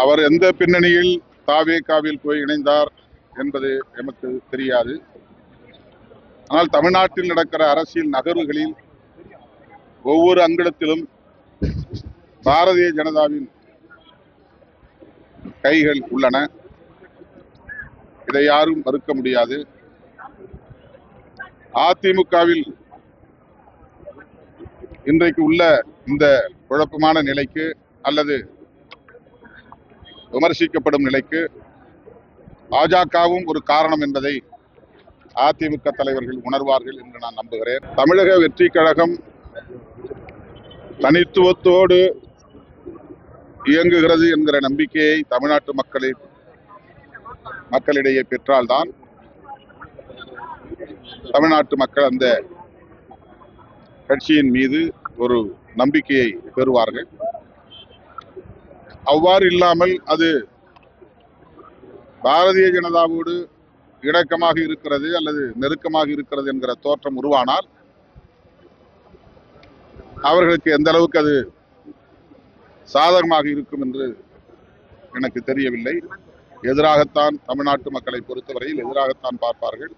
அவர் எந்த பின்னணியில் தாவேகாவில் போய் இணைந்தார் என்பது எமக்கு தெரியாது. ஆனால் தமிழ்நாட்டில் நடக்கிற அரசியல் நகர்வுகளில் ஒவ்வொரு அங்கிடத்திலும் பாரதிய ஜனதாவின் கைகள் உள்ளன. இதை யாரும் மறுக்க முடியாது. அதிமுகவில் இன்றைக்கு உள்ள இந்த குழப்பமான நிலைக்கு அல்லது விமர்சிக்கப்படும் நிலைக்கு பாஜகவும் ஒரு காரணம் என்பதை அதிமுக தலைவர்கள் உணர்வார்கள் என்று நான் நம்புகிறேன். தமிழக வெற்றி கழகம் தனித்துவத்தோடு இயங்குகிறது என்கிற நம்பிக்கையை தமிழ்நாட்டு மக்களின் மக்களிடையே பெற்றால்தான் தமிழ்நாட்டு மக்கள் அந்த கட்சியின் மீது ஒரு நம்பிக்கையை பெறுவார்கள். அவ்வாறு இல்லாமல் அது பாரதிய ஜனதாவோடு இணக்கமாக இருக்கிறது அல்லது நெருக்கமாக இருக்கிறது என்கிற தோற்றம் உருவானால் அவர்களுக்கு எந்த அளவுக்கு அது சாதகமாக இருக்கும் என்று எனக்கு தெரியவில்லை. எதிராகத்தான் தமிழ்நாட்டு மக்களை பொறுத்தவரையில் எதிராகத்தான் பார்ப்பார்கள்.